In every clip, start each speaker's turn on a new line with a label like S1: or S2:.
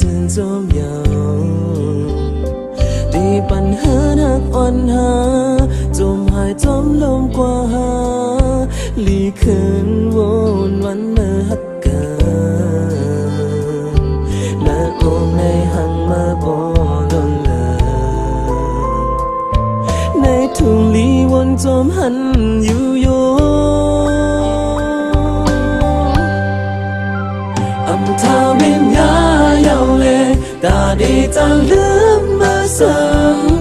S1: ตื่นโจมยาวดีปัญหาหักอ่อนหาจมหายจมลมกว่าหาลีคืนวนวันเมื่อหักกันและโอมในหังมาบอดนเลยในทุ่งลีวนจมหันอยู่โยอำทาไม่ ตาดีจังลืมมาสัง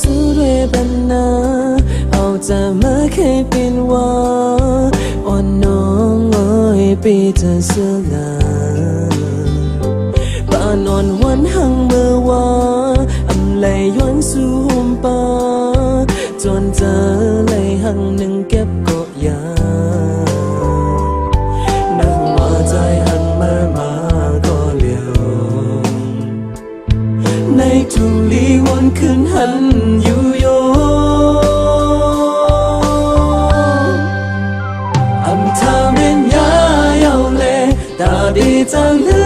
S1: สุดเวยบันนาเอาจะมาเคยเป็นว่า ทุ่ลีวนขึ้นหันอยู่โยอำทาเรียนยาเยาเลตาดีจังเลื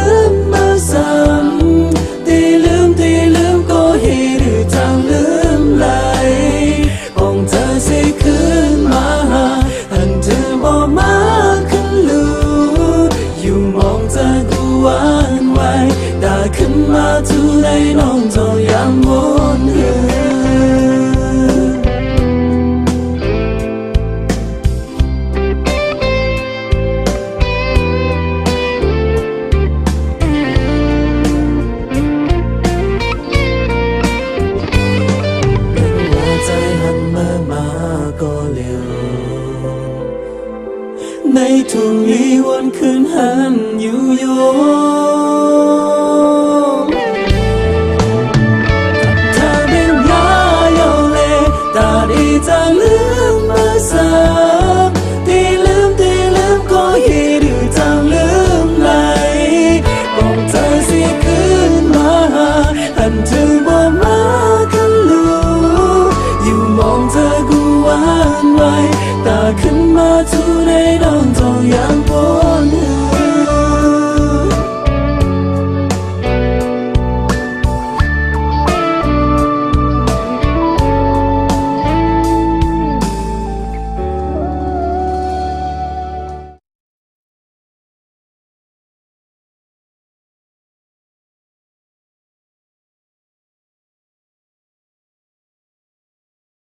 S1: ตาขึ้นมาทุในน้องเจ้ายามวนเหือหัวใจหันมามาก็เร็วในทุ่งลีวนคืนหันอยู่โย จะลืมมาสักที่ลืมที่ลืมก็ยีดือจังลืมไหลบอกเธอสิคืนมาหาหันถึงบ่มาคันลูอยู่มองเธอกูวานไว้ตาขึ้นมาทุในน้องจอ